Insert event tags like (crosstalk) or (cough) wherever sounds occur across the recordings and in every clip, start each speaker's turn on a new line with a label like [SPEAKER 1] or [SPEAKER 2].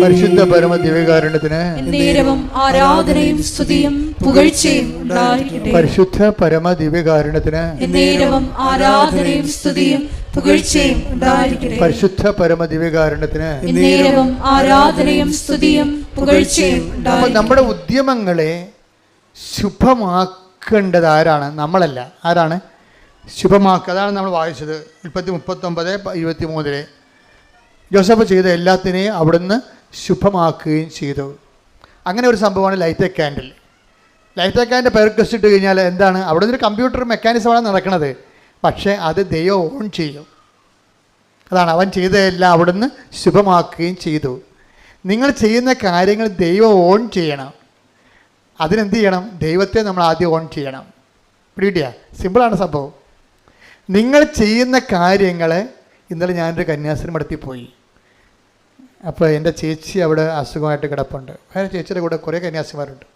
[SPEAKER 1] പരിശുദ്ധ പരമ ദിവ്യകാരണത്തിന്
[SPEAKER 2] നേരവും ആരാധനയും സ്തുതിയും പുകഴ്ചയും
[SPEAKER 1] പരിശുദ്ധ പരമ ദിവ്യകാരണത്തിന്
[SPEAKER 2] നേരവും ആരാധനയും സ്തുതിയും പുകഴ്ചയും
[SPEAKER 1] പരിശുദ്ധ പരമ ദിവ്യകാരണത്തിന്
[SPEAKER 2] നേരവും ആരാധനയും സ്തുതിയും പുകഴ്ചയും
[SPEAKER 1] നമ്മുടെ ഉദ്യമങ്ങളെ ശുഭമാക്കേണ്ടത് ആരാണ്? നമ്മളല്ല. ആരാണ്? ശുഭമാക്കുക അതാണ് നമ്മൾ വായിച്ചത്. ഉൽപ്പത്തി മുപ്പത്തൊമ്പത് ഇരുപത്തി മൂന്നിലെ ജോസഫ് ചെയ്ത എല്ലാത്തിനെയും അവിടുന്ന് ശുഭമാക്കുകയും ചെയ്തു. അങ്ങനെ ഒരു സംഭവമാണ് light a candle light a candle പെർക്കസ്റ്റ് ഇട്ട് കഴിഞ്ഞാൽ എന്താണ്? അവിടെ നിന്നൊരു കമ്പ്യൂട്ടർ മെക്കാനിസമാണ് നടക്കുന്നത്. പക്ഷേ അത് ദൈവം ഓൺ ചെയ്യും അതാണ് അവൻ ചെയ്തതെല്ലാം അവിടുന്ന് ശുഭമാക്കുകയും ചെയ്തു. നിങ്ങൾ ചെയ്യുന്ന കാര്യങ്ങൾ ദൈവം ഓൺ ചെയ്യണം. അതിനെന്ത് ചെയ്യണം? ദൈവത്തെ നമ്മൾ ആദ്യം ഓൺ ചെയ്യണം. പിടികിട്ടിയ? സിമ്പിളാണ് സംഭവം. നിങ്ങൾ ചെയ്യുന്ന കാര്യങ്ങൾ ഇന്നലെ ഞാനൊരു കന്യാസ്ത്രീ മടത്തിൽ പോയി. അപ്പോൾ എന്റെ ചേച്ചി അവിടെ അസുഖമായിട്ട് കിടപ്പുണ്ട്. വേറെ ചേച്ചിയുടെ കൂടെ കുറേ കന്യാസിമാരുണ്ട്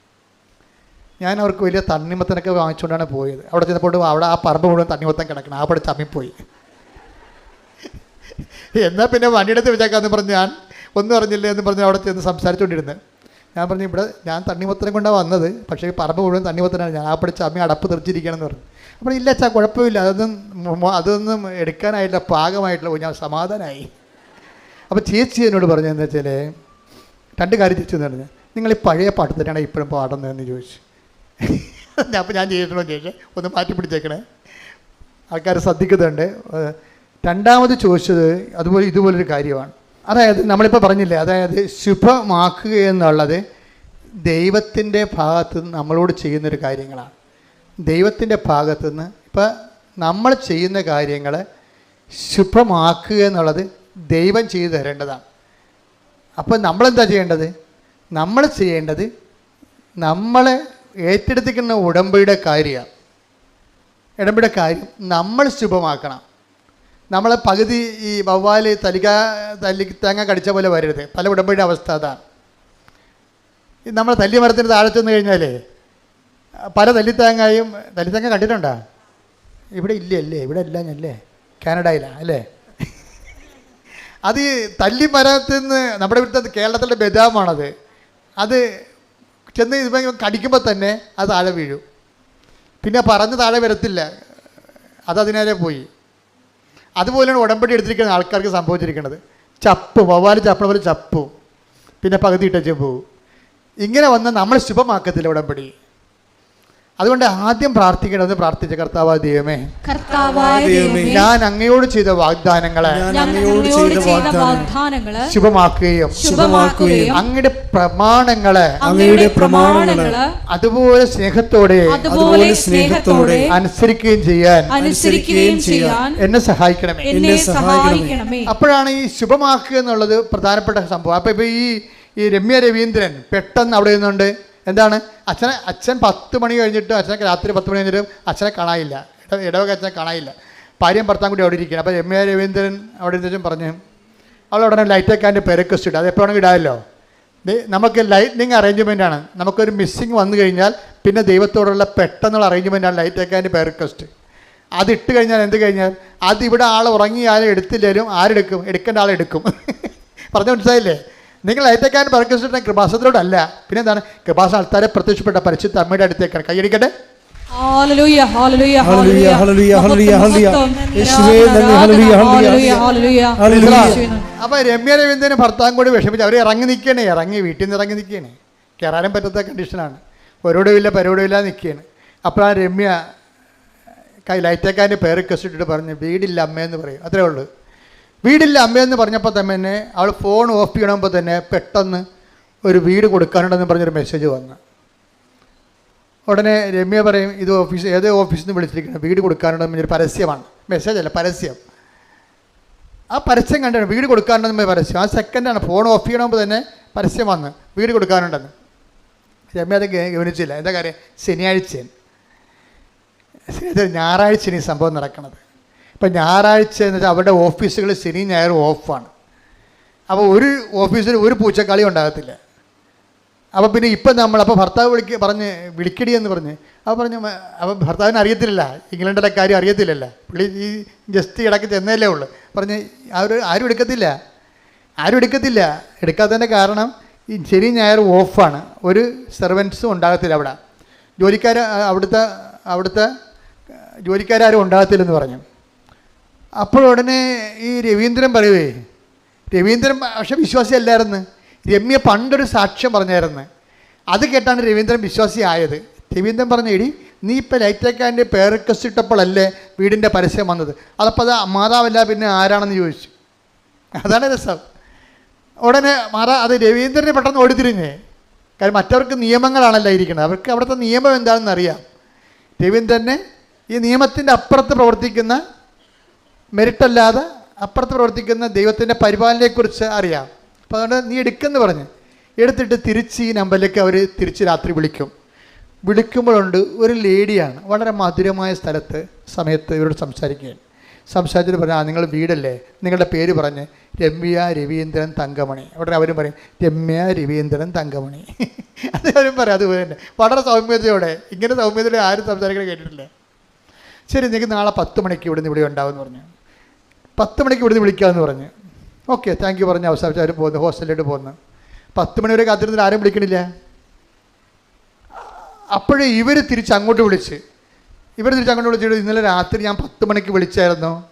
[SPEAKER 1] ഞാൻ അവർക്ക് വലിയ തണ്ണിമത്തനൊക്കെ വാങ്ങിച്ചുകൊണ്ടാണ് പോയത്. അവിടെ ചെന്നപ്പോൾ അവിടെ ആ പറമ്പ് മുഴുവൻ തണ്ണിമത്തൻ കിടക്കണം. ആ പടി ചമ്മിപ്പോയി. എന്നാൽ പിന്നെ വണ്ടിയെടുത്ത് വെച്ചേക്കാന്ന് പറഞ്ഞ് ഞാൻ ഒന്നും അറിഞ്ഞില്ല എന്ന് പറഞ്ഞ് അവിടെ ചെന്ന് സംസാരിച്ചുകൊണ്ടിരുന്നത് ഞാൻ പറഞ്ഞു ഇവിടെ ഞാൻ തണ്ണിമത്തനം കൊണ്ടാണ് വന്നത്. പക്ഷേ പറമ്പ് മുഴുവൻ തണ്ണിമത്തനാണ്. ഞാൻ ആ പഠിച്ച അമ്മ അടപ്പ് തെറിച്ചിരിക്കണമെന്ന് പറഞ്ഞു. അപ്പോൾ ഇല്ല അച്ഛാ കുഴപ്പമില്ല. അതൊന്നും അതൊന്നും എടുക്കാനായിട്ടില്ല. പാകമായിട്ടില്ല. ഞാൻ സമാധാനമായി അപ്പോൾ ചേച്ചി എന്നോട് പറഞ്ഞു എന്താ വെച്ചാൽ രണ്ട് കാര്യം ചേച്ചി എന്ന് പറഞ്ഞു. നിങ്ങൾ ഈ പഴയ പാട്ട് തന്നെയാണ് ഇപ്പോഴും പാടുന്നതെന്ന് ചോദിച്ചു. അപ്പോൾ ഞാൻ ചെയ്തിട്ടുണ്ടോ ചേച്ചി ഒന്ന് മാറ്റി പിടിച്ചേക്കണേ. ആൾക്കാർ ശ്രദ്ധിക്കുന്നുണ്ട്. രണ്ടാമത് ചോദിച്ചത് അതുപോലെ ഇതുപോലൊരു കാര്യമാണ്. അതായത് നമ്മളിപ്പോൾ പറഞ്ഞില്ലേ അതായത് ശുഭമാക്കുക എന്നുള്ളത് ദൈവത്തിന്റെ ഭാഗത്ത് നിന്ന് നമ്മളോട് ചെയ്യുന്നൊരു കാര്യങ്ങളാണ്. ദൈവത്തിന്റെ ഭാഗത്ത് നിന്ന് ഇപ്പം നമ്മൾ ചെയ്യുന്ന കാര്യങ്ങൾ ശുഭമാക്കുക എന്നുള്ളത് ദൈവം ചെയ്തു തരേണ്ടതാണ്. അപ്പോൾ നമ്മളെന്താ ചെയ്യേണ്ടത്? നമ്മൾ ചെയ്യേണ്ടത് നമ്മളെ ഏറ്റെടുത്തിരിക്കുന്ന ഉടമ്പയുടെ കാര്യമാണ്. ഇടമ്പയുടെ കാര്യം നമ്മൾ ശുഭമാക്കണം. നമ്മളെ പകുതി ഈ വവ്വാൽ തലിക തല്ലി തേങ്ങ കടിച്ച പോലെ വരരുത്. പല ഉടമ്പടിയുടെ അവസ്ഥ അതാണ് നമ്മൾ തല്ലി മരത്തിന് താഴെ ചെന്ന് കഴിഞ്ഞാൽ പല തല്ലിത്തേങ്ങയും തല്ലിത്തേങ്ങ കണ്ടിട്ടുണ്ടോ? ഇവിടെ ഇല്ല അല്ലേ ഇവിടെ ഇല്ല? ഞല്ലേ കാനഡയിലാണ് അല്ലേ? അത് ഈ തല്ലി മരത്തിൽ നിന്ന് നമ്മുടെ ഇവിടുത്തെ കേരളത്തിലെ ബദാമാണത്. അത് ചെന്ന് ഇതുപോലെ കടിക്കുമ്പോൾ തന്നെ അത് താഴെ വീഴും. പിന്നെ പറഞ്ഞ് താഴെ വരത്തില്ല. അത് അതിനേരെ പോയി. അതുപോലെയാണ് ഉടമ്പടി എടുത്തിരിക്കുന്ന ആൾക്കാർക്ക് സംഭവിച്ചിരിക്കുന്നത്. ചപ്പ് വവ്വാൽ ചപ്പണ പോലെ ചപ്പും. പിന്നെ പകുതി ഇട്ട പോവും ഇങ്ങനെ വന്ന് നമ്മൾ ശുഭമാക്കത്തില്ല ഉടമ്പടി. അതുകൊണ്ട് ആദ്യം പ്രാർത്ഥിക്കേണ്ടത് പ്രാർത്ഥിച്ച കർത്താവ് ദൈവമേ
[SPEAKER 2] കർത്താവായ ദൈവമേ
[SPEAKER 1] ഞാൻ അങ്ങയോട് ചെയ്ത വാഗ്ദാനങ്ങളെ
[SPEAKER 2] ഞാൻ അങ്ങയോട് ചെയ്ത വാഗ്ദാനങ്ങൾ
[SPEAKER 1] ശുഭമാക്കുകയും
[SPEAKER 2] ശുഭമാക്കുകയും
[SPEAKER 1] അങ്ങയുടെ പ്രമാണങ്ങളെ
[SPEAKER 2] അങ്ങയുടെ പ്രമാണങ്ങളെ
[SPEAKER 1] അതുപോലെ സ്നേഹത്തോടെ
[SPEAKER 2] അതുപോലെ സ്നേഹത്തോടെ
[SPEAKER 1] അനുസരിക്കുകയും ചെയ്യാൻ
[SPEAKER 2] അനുസരിക്കുകയും ചെയ്യാൻ
[SPEAKER 1] എന്നെ സഹായിക്കണമേ.
[SPEAKER 2] എന്നെ സഹായിക്കണമേ.
[SPEAKER 1] അപ്പോഴാണ് ഈ ശുഭമാക്കുക എന്നുള്ളത് പ്രധാനപ്പെട്ട സംഭവം. അപ്പൊ ഇപ്പൊ ഈ ഈ രമ്യ രവീന്ദ്രൻ പെട്ടെന്ന് അവിടെ നിന്നുണ്ട്. എന്താണ്? അച്ഛനെ അച്ഛൻ പത്ത് മണി കഴിഞ്ഞിട്ട് അച്ഛനെ രാത്രി പത്ത് മണി കഴിഞ്ഞിട്ട് അച്ഛനെ കാണാനില്ല. ഇട ഇടവക അച്ഛനെ കാണാനില്ല. ഭാര്യയും ഭർത്താൻ കൂടി അവിടെ ഇരിക്കുകയാണ്. അപ്പോൾ രമ്യ രവീന്ദ്രൻ അവിടെ ഇരുന്നും പറഞ്ഞു അവൾ ഉടനെ ലൈറ്റ് വെക്കാന്റെ പെരക്കസ്റ്റ് ഇടും. അത് എപ്പോഴാണെങ്കിൽ ഇടാമല്ലോ? നമുക്ക് ലൈറ്റ്നിങ് അറേഞ്ച്മെന്റ് ആണ്. നമുക്കൊരു മിസ്സിങ് വന്നു കഴിഞ്ഞാൽ പിന്നെ ദൈവത്തോടുള്ള പെട്ടെന്നുള്ള അറേഞ്ച്മെന്റ് ആണ് ലൈറ്റ് വെക്കാന്റെ പെരക്കസ്റ്റ് അത് ഇട്ട് കഴിഞ്ഞാൽ എന്ത് കഴിഞ്ഞാൽ അത് ഇവിടെ ആൾ ഉറങ്ങി ആരും എടുത്തില്ലേലും ആരെടുക്കും? എടുക്കേണ്ട ആളെടുക്കും (laughs) പറഞ്ഞു മനസ്സിലായില്ലേ? നിങ്ങൾ ഏറ്റക്കാൻ പറക്കുന്ന കൃപാസത്തിലോടല്ല പിന്നെ എന്താണ് കൃപാസ ആൾക്കാരെ പ്രത്യക്ഷപ്പെട്ട പരിശുദ്ധ അമ്മയുടെ അടുത്തേക്കാണ്. കൈയടിക്കട്ടെ.
[SPEAKER 2] Hallelujah hallelujah
[SPEAKER 3] hallelujah, hallelujah, hallelujah, hallelujah.
[SPEAKER 2] മഹത്വം,
[SPEAKER 3] യേശുവേ നന്ദി, hallelujah, hallelujah.
[SPEAKER 2] Hallelujah, hallelujah.
[SPEAKER 3] Hallelujah.
[SPEAKER 2] യേശുവേ നന്ദി.
[SPEAKER 1] അപ്പൊ രമ്യ രവീന്ദ്രനും ഭർത്താവും കൂടി വിഷമിച്ച്? അവർ ഇറങ്ങി നിൽക്കണേ ഇറങ്ങി വീട്ടിൽ നിന്ന് ഇറങ്ങി നിൽക്കണേ കയറാനും പറ്റാത്ത കണ്ടീഷനാണ് ഒരോടുമില്ല പരോടുമില്ല നിൽക്കുകയാണ് അപ്പോഴാണ് രമ്യ കൈ ലൈറ്റക്കാരന്റെ പേര് കസിട്ടിട്ട് പറഞ്ഞു വീടില്ല അമ്മയെന്ന് പറയും. അത്രേ ഉള്ളൂ. വീടില്ല അമ്മയെന്ന് പറഞ്ഞപ്പോൾ തന്നെ അവൾ ഫോൺ ഓഫ് ചെയ്യണമ്പോൾ തന്നെ പെട്ടെന്ന് ഒരു വീട് കൊടുക്കാനുണ്ടെന്ന് പറഞ്ഞൊരു മെസ്സേജ് വന്നു. ഉടനെ രമ്യ പറയും ഇത് ഓഫീസ് ഏത് ഓഫീസിൽ നിന്ന് വിളിച്ചിരിക്കണം വീട് കൊടുക്കാനുണ്ടെന്ന് ഒരു പരസ്യമാണ്. മെസ്സേജ് അല്ല പരസ്യം. ആ പരസ്യം കണ്ടാണ് വീട് കൊടുക്കാനുണ്ടെന്ന് പരസ്യം. ആ സെക്കൻഡാണ് ഫോൺ ഓഫ് ചെയ്യണമെങ്കിൽ തന്നെ പരസ്യം വന്ന് വീട് കൊടുക്കാനുണ്ടെന്ന്. രമ്യ അത് ഗവനിച്ചില്ല എന്താ കാര്യം? ശനിയാഴ്ചയാണ്. ശനിയാഴ്ച ഞായറാഴ്ചയാണ് ഈ സംഭവം നടക്കുന്നത് ഇപ്പം ഞായറാഴ്ച എന്ന് വെച്ചാൽ അവരുടെ ഓഫീസുകൾ ശനി ഞായറും ഓഫാണ്. അപ്പോൾ ഒരു ഓഫീസിൽ ഒരു പൂച്ചക്കളി ഉണ്ടാകത്തില്ല. അപ്പോൾ പിന്നെ ഇപ്പം നമ്മൾ അപ്പോൾ ഭർത്താവ് വിളിക്ക പറഞ്ഞ് വിളിക്കടി എന്ന് പറഞ്ഞ് അപ്പോൾ പറഞ്ഞു അപ്പോൾ ഭർത്താവിന് അറിയത്തില്ല ഇംഗ്ലണ്ടിലെ കാര്യം അറിയത്തില്ലല്ല. പുള്ളി ഈ ജസ്റ്റ് ഇടയ്ക്ക് ചെന്നല്ലേ ഉള്ളു. പറഞ്ഞ് അവർ ആരും എടുക്കത്തില്ല. ആരും എടുക്കത്തില്ല. എടുക്കാത്തതിന്റെ കാരണം ഈ ശനി ഞായർ ഓഫാണ്. ഒരു സെർവൻസും ഉണ്ടാകത്തില്ല അവിടെ. ജോലിക്കാർ അവിടുത്തെ അവിടുത്തെ ജോലിക്കാരും ഉണ്ടാകത്തില്ലെന്ന് പറഞ്ഞു. അപ്പോൾ ഉടനെ ഈ രവീന്ദ്രൻ പറയുവേ രവീന്ദ്രൻ പക്ഷെ വിശ്വാസിയല്ലായിരുന്നു. രമ്യ പണ്ടൊരു സാക്ഷ്യം പറഞ്ഞായിരുന്നു. അത് കേട്ടാണ് രവീന്ദ്രൻ വിശ്വാസിയായത്. രവീന്ദ്രൻ പറഞ്ഞ എടി നീ ഇപ്പോൾ ലൈറ്റേക്കാന്റെ പേരക്കസ് ഇട്ടപ്പോഴല്ലേ വീടിന്റെ പരസ്യം വന്നത്? അതപ്പോൾ അത് മാതാവല്ല പിന്നെ ആരാണെന്ന് ചോദിച്ചു. അതാണ് രസം. ഉടനെ മാറാ അത് രവീന്ദ്രനെ പെട്ടെന്ന് ഓടിത്തിരിഞ്ഞേ. കാരണം മറ്റവർക്ക് നിയമങ്ങളാണല്ലോ ഇരിക്കുന്നത്. അവർക്ക് അവിടുത്തെ നിയമം എന്താണെന്ന് അറിയാം രവീന്ദ്രനെ ഈ നിയമത്തിന്റെ അപ്പുറത്ത് പ്രവർത്തിക്കുന്ന മെരിട്ടല്ലാതെ അപ്പുറത്ത് പ്രവർത്തിക്കുന്ന ദൈവത്തിന്റെ പരിപാലനയെക്കുറിച്ച് അറിയാം. അപ്പോൾ അതുകൊണ്ട് നീ എടുക്കെന്ന് പറഞ്ഞ്. എടുത്തിട്ട് തിരിച്ച് ഈ നമ്പറിലേക്ക് അവർ തിരിച്ച് രാത്രി വിളിക്കും. വിളിക്കുമ്പോഴുണ്ട് ഒരു ലേഡിയാണ്. വളരെ മധുരമായ സ്ഥലത്ത് സമയത്ത് ഇവരോട് സംസാരിക്കുകയാണ്. സംസാരിച്ചിട്ട് പറഞ്ഞാൽ നിങ്ങൾ വീടല്ലേ? നിങ്ങളുടെ പേര് പറഞ്ഞ് രമ്യ രവീന്ദ്രൻ തങ്കമണി. ഉടനെ അവരും പറയും രമ്യ രവീന്ദ്രൻ തങ്കമണി. (laughs) അത് അവരും പറയും അതുപോലെ തന്നെ. വളരെ സൗമ്യതയോടെ ഇങ്ങനെ സൗമ്യതയോടെ ആരും സംസാരിക്കാൻ കേട്ടിട്ടില്ല. ശരി നിങ്ങൾക്ക് നാളെ പത്ത് മണിക്ക് ഇവിടുന്ന് ഇവിടെ ഉണ്ടാവുമെന്ന് പറഞ്ഞു. പത്ത് മണിക്ക് ഇവിടുന്ന് വിളിക്കാമെന്ന് പറഞ്ഞ്. ഓക്കെ താങ്ക് യു പറഞ്ഞ് അവസാനിച്ച് അവർ പോകുന്നു ഹോസ്റ്റലിലോട്ട് പോകുന്നു പത്ത് മണി വരെ കാത്തിരുന്നിട്ട് ആരും വിളിക്കണില്ല. അപ്പോഴേ ഇവർ തിരിച്ച് അങ്ങോട്ട് വിളിച്ച്. ഇവർ തിരിച്ച് അങ്ങോട്ട് വിളിച്ചിട്ട് ഇന്നലെ രാത്രി ഞാൻ പത്ത് മണിക്ക് വിളിച്ചായിരുന്നു.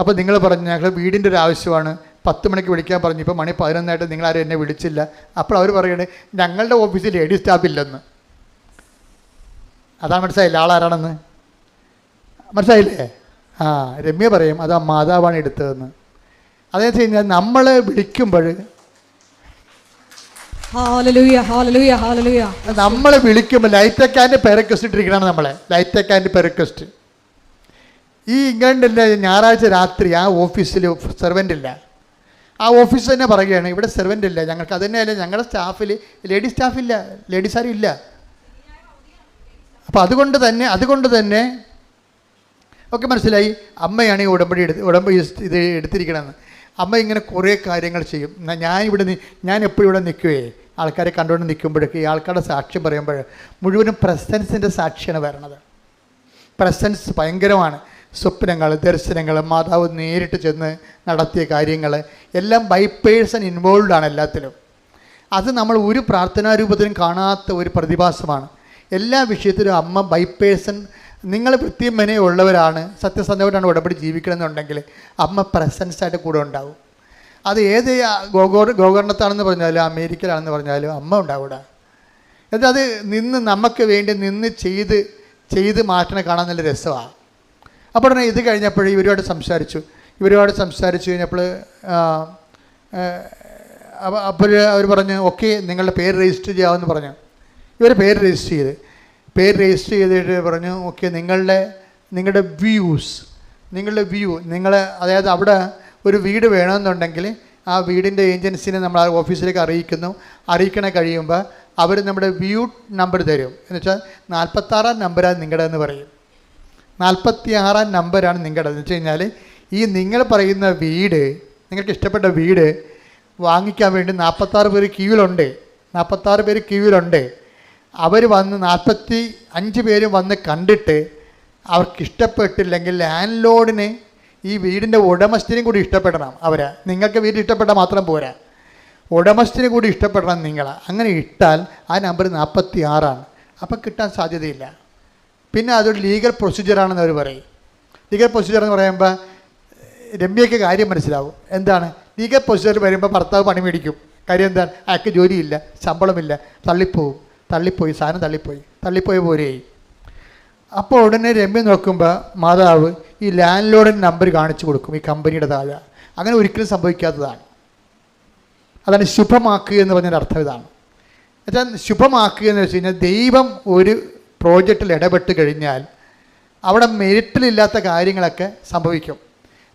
[SPEAKER 1] അപ്പോൾ നിങ്ങൾ പറഞ്ഞു ഞങ്ങൾ വീടിന്റെ ഒരു ആവശ്യമാണ്. പത്ത് മണിക്ക് വിളിക്കാൻ പറഞ്ഞു. ഇപ്പോൾ മണി പതിനൊന്നായിട്ട് നിങ്ങളാരും എന്നെ വിളിച്ചില്ല. അപ്പോൾ അവർ പറയണേ ഞങ്ങളുടെ ഓഫീസിൽ ലേഡി സ്റ്റാഫ് ഇല്ലെന്ന്. അതാണ് മനസ്സിലായില്ല? ആളാരാണെന്ന്? മനസ്സിലായില്ലേ? ആ രമ്യ പറയും അത് ആ മാതാവാണ് എടുത്തതെന്ന്. അതെന്ന് വെച്ച് കഴിഞ്ഞാൽ നമ്മൾ വിളിക്കുമ്പോൾ നമ്മൾ വിളിക്കുമ്പോൾ ലൈറ്റക്കാന്റെ പെരക്വസ്റ്റ് ഇട്ടിരിക്കണം നമ്മളെ ലൈറ്റ് ലൈറ്റക്കാന്റെ പെരക്വസ്റ്റ് ഈ ഇംഗ്ലണ്ടിലെ ഞായറാഴ്ച രാത്രി ആ ഓഫീസിൽ സെർവന്റ് ഇല്ല ആ ഓഫീസ് തന്നെ പറയുകയാണ് ഇവിടെ സെർവന്റ് ഇല്ല ഞങ്ങൾക്ക് അത് തന്നെയല്ല ഞങ്ങളുടെ സ്റ്റാഫിൽ ലേഡീസ് സ്റ്റാഫില്ല ലേഡീസ് ആരും ഇല്ല. അപ്പോൾ അതുകൊണ്ട് തന്നെ അതുകൊണ്ട് തന്നെ ഒക്കെ മനസ്സിലായി അമ്മയാണ് ഈ ഉടമ്പടി എടുത്ത് ഉടമ്പടി ഇത് എടുത്തിരിക്കണമെന്ന് അമ്മ ഇങ്ങനെ കുറേ കാര്യങ്ങൾ ചെയ്യും. ഞാൻ ഇവിടെ ഞാൻ എപ്പോഴും ഇവിടെ നിൽക്കുവേ. ആൾക്കാരെ കണ്ടുകൊണ്ട് നിൽക്കുമ്പോഴൊക്കെ ഈ ആൾക്കാരുടെ സാക്ഷ്യം പറയുമ്പോൾ മുഴുവനും പ്രസൻസിന്റെ സാക്ഷിയാണ് വരണത്. പ്രസൻസ് ഭയങ്കരമാണ്. സ്വപ്നങ്ങൾ ദർശനങ്ങൾ മാതാവ് നേരിട്ട് ചെന്ന് നടത്തിയ കാര്യങ്ങൾ എല്ലാം ബൈ പേഴ്സൺ ഇൻവോൾവ് ആണ് എല്ലാത്തിലും. അത് നമ്മൾ ഒരു പ്രാർത്ഥനാ രൂപത്തിലും കാണാത്ത ഒരു പ്രതിഭാസമാണ്. എല്ലാ വിഷയത്തിലും അമ്മ ബൈ പേഴ്സൺ നിങ്ങൾ വൃത്തിയും മെനയും ഉള്ളവരാണ് സത്യസന്ധമായിട്ടാണ് ഉടപടി ജീവിക്കണമെന്നുണ്ടെങ്കിൽ അമ്മ പ്രസൻസ് ആയിട്ട് കൂടെ ഉണ്ടാവും. അത് ഏത് ഗോകോ ഗോകർണത്താണെന്ന് പറഞ്ഞാലും അമേരിക്കയിലാണെന്ന് പറഞ്ഞാലും അമ്മ ഉണ്ടാവൂടാ. എന്നിട്ട് അത് നിന്ന് നമുക്ക് വേണ്ടി നിന്ന് ചെയ്ത് ചെയ്ത് മാറ്റണ കാണാൻ നല്ല രസമാണ് അപ്പോൾ ഉടനെ ഇത് കഴിഞ്ഞപ്പോൾ ഇവരോട് സംസാരിച്ചു. ഇവരോട് സംസാരിച്ചു കഴിഞ്ഞപ്പോൾ അപ്പോൾ അവർ പറഞ്ഞു ഓക്കെ നിങ്ങളുടെ പേര് രജിസ്റ്റർ ചെയ്യാമെന്ന് പറഞ്ഞു. ഇവർ പേര് രജിസ്റ്റർ ചെയ്ത്. പേര് രജിസ്റ്റർ ചെയ്തിട്ട് പറഞ്ഞു ഓക്കെ നിങ്ങളുടെ നിങ്ങളുടെ വ്യൂസ് നിങ്ങളുടെ വ്യൂ നിങ്ങൾ അതായത് അവിടെ ഒരു വീട് വേണമെന്നുണ്ടെങ്കിൽ ആ വീടിന്റെ ഏജൻസിനെ നമ്മൾ ആ ഓഫീസിലേക്ക് അറിയിക്കുന്നു. അറിയിക്കണ കഴിയുമ്പോൾ അവർ നമ്മുടെ വ്യൂ നമ്പർ തരും. എന്ന് വെച്ചാൽ നാൽപ്പത്താറാം നമ്പറാണ് നിങ്ങളുടെ എന്ന് പറയും. നാൽപ്പത്തി ആറാം നമ്പറാണ് നിങ്ങളുടെ എന്ന് വെച്ച് കഴിഞ്ഞാൽ ഈ നിങ്ങൾ പറയുന്ന വീട് നിങ്ങൾക്ക് ഇഷ്ടപ്പെട്ട വീട് വാങ്ങിക്കാൻ വേണ്ടി നാൽപ്പത്താറ് പേര് ക്യൂവിലുണ്ട് നാൽപ്പത്താറ് പേര് ക്യൂവിലുണ്ട് അവർ വന്ന് നാൽപ്പത്തി അഞ്ച് പേരും വന്ന് കണ്ടിട്ട് അവർക്ക് ഇഷ്ടപ്പെട്ടില്ലെങ്കിൽ ലാൻഡ് ലോഡിന് ഈ വീടിന്റെ ഉടമസ്ഥനും കൂടി ഇഷ്ടപ്പെടണം. അവരെ നിങ്ങൾക്ക് വീട് ഇഷ്ടപ്പെട്ടാൽ മാത്രം പോരാ. ഉടമസ്ഥന് കൂടി ഇഷ്ടപ്പെടണം നിങ്ങൾ അങ്ങനെ ഇട്ടാൽ ആ നമ്പർ നാൽപ്പത്തി ആറാണ് അപ്പം കിട്ടാൻ സാധ്യതയില്ല. പിന്നെ അതൊരു ലീഗൽ പ്രൊസീജിയറാണെന്ന് അവർ പറയും. ലീഗൽ പ്രൊസീജിയർ എന്ന് പറയുമ്പോൾ രമ്യയ്ക്ക് കാര്യം മനസ്സിലാവും. എന്താണ്? ലീഗൽ പ്രൊസീജിയർ വരുമ്പോൾ ഭർത്താവ് പണി മേടിക്കും. കാര്യം എന്താണ്? അയാൾക്ക് ജോലിയില്ല ശമ്പളമില്ല തള്ളിപ്പോവും. തള്ളിപ്പോയി സാധനം തള്ളിപ്പോയി തള്ളിപ്പോയി പോരെയായി. അപ്പോൾ ഉടനെ രമ്യ നോക്കുമ്പോൾ മാതാവ് ഈ ലാൻഡ് ലോഡിന്റെ നമ്പർ കാണിച്ചു കൊടുക്കും ഈ കമ്പനിയുടെ താഴെ. അങ്ങനെ ഒരിക്കലും സംഭവിക്കാത്തതാണ്. അതാണ് ശുഭമാക്കുക എന്ന് പറഞ്ഞതിന്റെ അർത്ഥം ഇതാണ്. എന്നുവെച്ചാൽ ശുഭമാക്കുക എന്ന് വെച്ച് കഴിഞ്ഞാൽ ദൈവം ഒരു പ്രോജക്റ്റിൽ ഇടപെട്ട് കഴിഞ്ഞാൽ അവിടെ മെരിറ്റിലില്ലാത്ത കാര്യങ്ങളൊക്കെ സംഭവിക്കും.